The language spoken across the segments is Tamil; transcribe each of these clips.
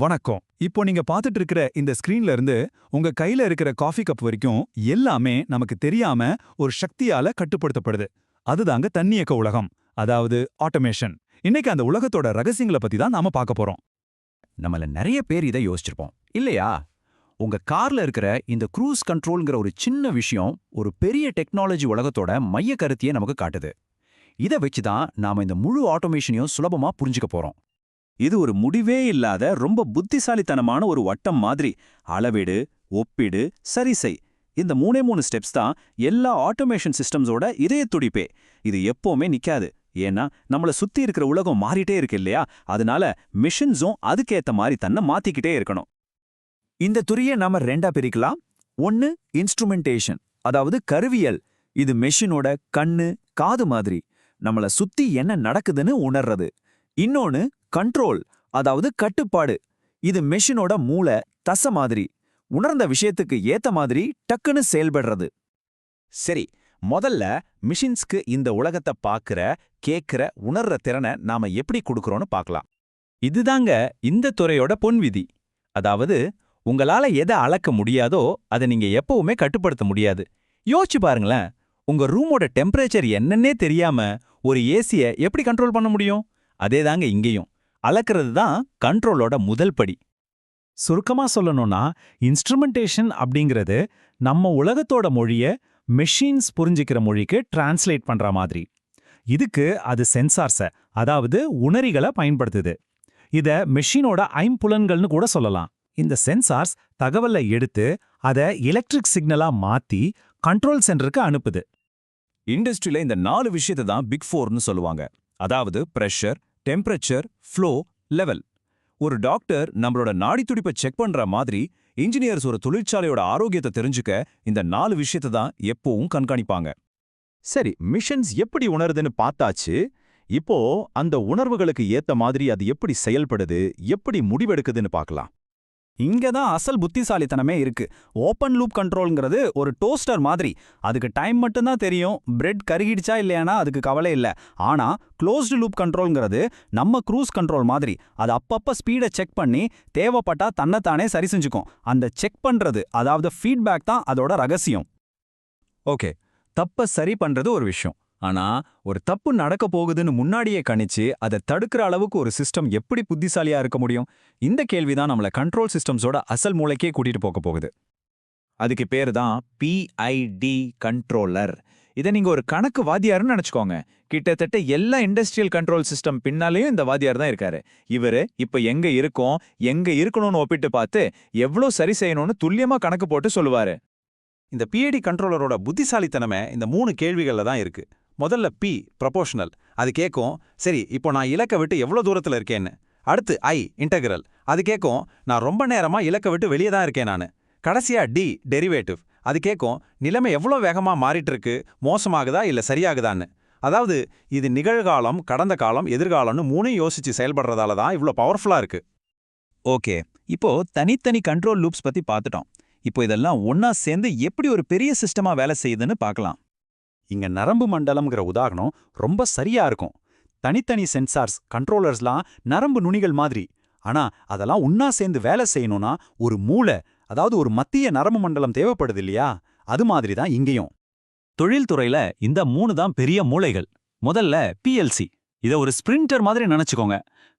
வணக்கம். இப்போ நீங்க பார்த்துட்டு இருக்கிற இந்த ஸ்கிரீன்ல இருந்து உங்க கையில இருக்கிற காஃபி கப் வரைக்கும் எல்லாமே நமக்கு தெரியாம ஒரு சக்தியால கட்டுப்படுத்தப்படுது. அதுதாங்க தன்னியக்க உலகம் அதாவது ஆட்டோமேஷன் இன்னைக்கு அந்த உலகத்தோட ரகசியங்களை பத்தி தான் நாம பார்க்க போறோம். நம்மள நிறைய பேர் இதை யோசிச்சிருப்போம். இல்லையா? உங்க கார்ல இருக்கிற இந்த க்ரூஸ் கண்ட்ரோல்ங்கிற ஒரு சின்ன விஷயம் ஒரு பெரிய டெக்னாலஜி உலகத்தோட மைய கருத்தையே நமக்கு காட்டுது. இதை வச்சு தான் நாம இந்த முழு ஆட்டோமேஷனையும் சுலபமா புரிஞ்சுக்க போறோம். இது ஒரு முடிவே இல்லாத ரொம்ப புத்திசாலித்தனமான ஒரு வட்டம் மாதிரி. அளவிடு ஒப்பிடு சரி செய். இந்த மூணே மூணு ஸ்டெப்ஸ் தான் எல்லா ஆட்டோமேஷன் சிஸ்டம்ஸோட இதய துடிப்பே. இது எப்பவுமே நிக்காது. ஏன்னா நம்மள சுத்தி இருக்கிற உலகம் மாறிட்டே இருக்கு இல்லையா? அதனால மிஷின்ஸும் அதுக்கேற்ற மாதிரி தன்னை மாத்திக்கிட்டே இருக்கணும். இந்த துறையை நாம ரெண்டா பிரிக்கலாம். ஒன்னு இன்ஸ்ட்ருமெண்டேஷன் அதாவது கருவியல். இது மெஷினோட கண்ணு காது மாதிரி. நம்மள சுத்தி என்ன நடக்குதுன்னு உணர்றது. இன்னொன்னு கண்ட்ரோல் அதாவது கட்டுப்பாடு. இது மெஷினோட மூளை தச மாதிரி. உணர்ந்த விஷயத்துக்கு ஏத்த மாதிரி டக்குன்னு செயல்படுறது. சரி முதல்ல மிஷின்ஸ்க்கு இந்த உலகத்தை பார்க்கிற கேட்கிற உணர்ற திறனை நாம எப்படி கொடுக்கறோம்னு பார்க்கலாம் இதுதாங்க இந்த துறையோட பொன்விதி. அதாவது உங்களால எதை அளக்க முடியாதோ அதை நீங்க எப்பவுமே கட்டுப்படுத்த முடியாது. யோசிச்சு பாருங்களேன் உங்க ரூமோட டெம்பரேச்சர் என்னன்னே தெரியாம ஒரு ஏசிய எப்படி கண்ட்ரோல் பண்ண முடியும்? அதேதாங்க இங்கேயும். அளக்கிறது தான் கண்ட்ரோலோட முதல் படி. சுருக்கமா சொல்லணும்னா இன்ஸ்ட்ருமெண்டேஷன் அப்படிங்கிறது நம்ம உலகத்தோட மொழிய மெஷின்ஸ் புரிஞ்சிக்கிற மொழிக்கு டிரான்ஸ்லேட் பண்ற மாதிரி. இதுக்கு அது சென்சார்ஸ அதாவது உணரிகளை பயன்படுத்துது. இத மெஷினோட ஐம்புலன்கள்னு கூட சொல்லலாம். இந்த சென்சார்ஸ் தகவலை எடுத்து அதை எலக்ட்ரிக் சிக்னலா மாத்தி கண்ட்ரோல் சென்டருக்கு அனுப்புது. இண்டஸ்ட்ரியில இந்த நாலு விஷயத்தை தான் பிக் ஃபோர்னு சொல்லுவாங்க. அதாவது பிரஷர் டெம்பரேச்சர் ஃப்ளோ லெவல். ஒரு டாக்டர் நம்மளோட நாடித்துடிப்பை செக் பண்ற மாதிரி இன்ஜினியர்ஸ் ஒரு தொழிற்சாலையோட ஆரோக்கியத்தை தெரிஞ்சுக்க இந்த நாலு விஷயத்தை தான் எப்பவும் கண்காணிப்பாங்க. சரி மிஷன்ஸ் எப்படி உணருதுன்னு பார்த்தாச்சு. இப்போ அந்த உணர்வுகளுக்கு ஏத்த மாதிரி அது எப்படி செயல்படுது எப்படி முடிவெடுக்குதுன்னு பார்க்கலாம். இங்க தான் அசல் புத்திசாலித்தனமே இருக்கு. ஓப்பன் லூப் கண்ட்ரோல்ங்கிறது ஒரு டோஸ்டர் மாதிரி. அதுக்கு டைம் மட்டும்தான் தெரியும். பிரெட் கருகிடுச்சா இல்லையானா அதுக்கு கவலை இல்லை. ஆனா க்ளோஸ்டு லூப் கண்ட்ரோல்ங்கிறது நம்ம க்ரூஸ் கண்ட்ரோல் மாதிரி. அது அப்பப்ப ஸ்பீடை செக் பண்ணி தேவைப்பட்டா தன்னைத்தானே சரி செஞ்சுக்கும். அந்த செக் பண்றது அதாவது ஃபீட்பேக் தான் அதோட ரகசியம். ஓகே. தப்ப சரி பண்றது ஒரு விஷயம். ஆனா ஒரு தப்பு நடக்க போகுதுன்னு முன்னாடியே கணிச்சு அதை தடுக்கிற அளவுக்கு ஒரு சிஸ்டம் எப்படி புத்திசாலியா இருக்க முடியும்? இந்த கேள்விதான் நம்மள கண்ட்ரோல் சிஸ்டம்ஸோட அசல் மூளைக்கே கூட்டிட்டு போக போகுது. அதுக்கு பேரு தான் பிஐடி கண்ட்ரோலர் இதை நீங்க ஒரு கணக்கு வாத்தியார்னு நினைச்சுக்கோங்க. கிட்டத்தட்ட எல்லா இண்டஸ்ட்ரியல் கண்ட்ரோல் சிஸ்டம் பின்னாலேயும் இந்த வாதியார் தான் இருக்காரு. இவரு இப்ப எங்க இருக்கோம் எங்க இருக்கணும்னு ஒப்பிட்டு பார்த்து எவ்வளோ சரி செய்யணும்னு துல்லியமா கணக்கு போட்டு சொல்லுவாரு. இந்த பிஐடி கண்ட்ரோலரோட புத்திசாலித்தனமே இந்த மூணு கேள்விகள்ல தான் இருக்கு. முதல்ல பி ப்ரொபோஷனல் அது கேட்கும் சரி இப்போ நான் இலக்கை விட்டு எவ்வளோ தூரத்தில் இருக்கேன்னு? அடுத்து ஐ இன்டகிரல் அது கேட்கும் நான் ரொம்ப நேரமா இலக்கை விட்டு வெளியே தான் இருக்கேன் நான். கடைசியா டி டெரிவேட்டிவ் அது கேட்கும் நிலைமை எவ்வளோ வேகமா மாறிட்டு இருக்கு மோசமாகுதா இல்ல சரியாகுதான்னு? அதாவது இது நிகழ்காலம் கடந்த காலம் எதிர்காலம்னு மூணையும் யோசிச்சு செயல்படுறதால தான் இவ்வளோ பவர்ஃபுல்லா இருக்கு. ஓகே இப்போ தனித்தனி கண்ட்ரோல் லூப்ஸ் பத்தி பார்த்துட்டோம். இப்போ இதெல்லாம் ஒன்னா சேர்ந்து எப்படி ஒரு பெரிய சிஸ்டமா வேலை செய்யுதுன்னு பார்க்கலாம். இங்க நரம்பு மண்டலம்ங்கிற உதாரணம் ரொம்ப சரியா இருக்கும். தனித்தனி சென்சார்ஸ் கண்ட்ரோலர்ஸ்லாம் நரம்பு நுனிகள் மாதிரி. ஆனா அதெல்லாம் உன்னா சேர்ந்து வேலை செய்யணும்னா ஒரு மூளை அதாவது ஒரு மத்திய நரம்பு மண்டலம் தேவைப்படுது இல்லையா? அது மாதிரி தான் இங்கேயும். தொழில்துறையில இந்த மூணு தான் பெரிய மூளைகள். முதல்ல பிஎல்சி இத ஒரு ஸ்பிரிண்டர் மாதிரி நினைச்சுக்கோங்க.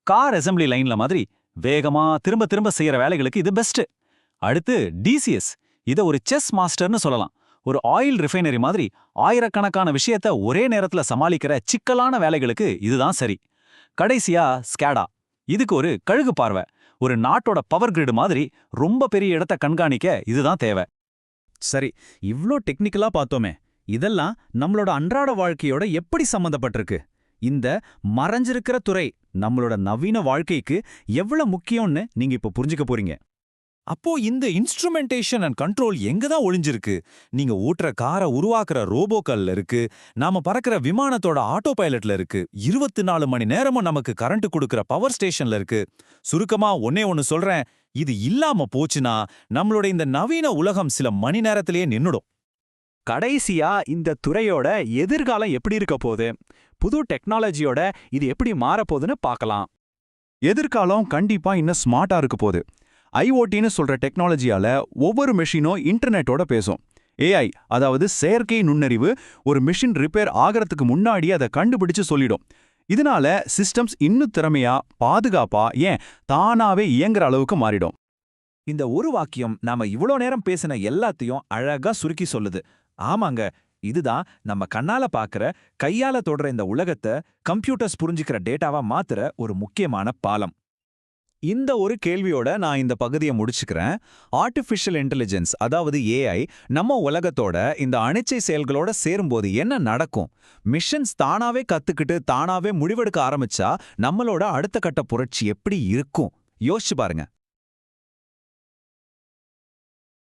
கார் அசம்பிளி லைன்ல மாதிரி வேகமா திரும்ப திரும்ப செய்யற வேலைகளுக்கு இது பெஸ்ட் அடுத்து டிசிஎஸ் இத ஒரு செஸ் மாஸ்டர்னு சொல்லலாம். ஒரு ஆயில் ரிஃபைனரி மாதிரி ஆயிரக்கணக்கான விஷயத்த ஒரே நேரத்துல சமாளிக்கிற சிக்கலான வேலைகளுக்கு இதுதான் சரி. கடைசியா ஸ்கேடா இதுக்கு ஒரு கழுகு பார்வை. ஒரு நாட்டோட பவர் கிரிட் மாதிரி ரொம்ப பெரிய இடத்த கண்காணிக்க இதுதான் தேவை. சரி இவ்ளோ டெக்னிக்கலா பார்த்தோமே. இதெல்லாம் நம்மளோட அன்றாட வாழ்க்கையோட எப்படி சம்மந்தப்பட்டிருக்கு இந்த மறைஞ்சிருக்கிற துறை நம்மளோட நவீன வாழ்க்கைக்கு எவ்வளவு முக்கியம்னு நீங்க இப்ப புரிஞ்சுக்க போறீங்க. அப்போ இந்த இன்ஸ்ட்ருமெண்டேஷன் அண்ட் கண்ட்ரோல் எங்க தான் ஒளிஞ்சிருக்கு? நீங்க ஓட்டுற காரை உருவாக்குற ரோபோக்கல்ல இருக்கு நாம பறக்கிற விமானத்தோட ஆட்டோ பைலட்ல இருக்கு இருபத்தி நாலு மணி நேரமும் நமக்கு கரண்ட் கொடுக்கற பவர் ஸ்டேஷன்ல இருக்கு. சுருக்கமா ஒன்னே ஒன்னு சொல்றேன் இது இல்லாம போச்சுன்னா நம்மளோட இந்த நவீன உலகம் சில மணி நேரத்திலேயே நின்னுடும். கடைசியா இந்த துறையோட எதிர்காலம் எப்படி இருக்க போகுது? புது டெக்னாலஜியோட இது எப்படி மாறப்போகுதுன்னு பார்க்கலாம். எதிர்காலம் கண்டிப்பா இன்னும் ஸ்மார்ட்டா இருக்க போகுது. ஐஓடின்னு சொல்ற டெக்னாலஜியால ஒவ்வொரு மெஷினும் இன்டர்நெட்டோட பேசும். ஏஐ அதாவது செயற்கை நுண்ணறிவு ஒரு மிஷின் ரிப்பேர் ஆகறதுக்கு முன்னாடி அதை கண்டுபிடிச்சு சொல்லிடும். இதனால சிஸ்டம்ஸ் இன்னும் திறமையா பாதுகாப்பா ஏன் தானாவே இயங்குற அளவுக்கு மாறிடும். இந்த ஒரு வாக்கியம் நாம இவ்ளோ நேரம் பேசின எல்லாத்தையும் அழகா சுருக்கி சொல்லுது. ஆமாங்க இதுதான் நம்ம கண்ணால பாக்குற கையால தொடர இந்த உலகத்தை கம்ப்யூட்டர்ஸ் புரிஞ்சுக்கிற டேட்டாவா மாத்துற ஒரு முக்கியமான பாலம். இந்த ஒரு கேள்வியோட நான் இந்த பகுதியை முடிச்சுக்கிறேன். ஆர்டிஃபிஷியல் இன்டெலிஜென்ஸ் அதாவது ஏஐ நம்ம உலகத்தோட இந்த அணிச்சை செயல்களோட சேரும்போது என்ன நடக்கும்? மிஷன்ஸ் தானாவே கத்துக்கிட்டு தானாவே முடிவெடுக்க ஆரம்பிச்சா நம்மளோட அடுத்த கட்ட புரட்சி எப்படி இருக்கும்? யோசிச்சு பாருங்க.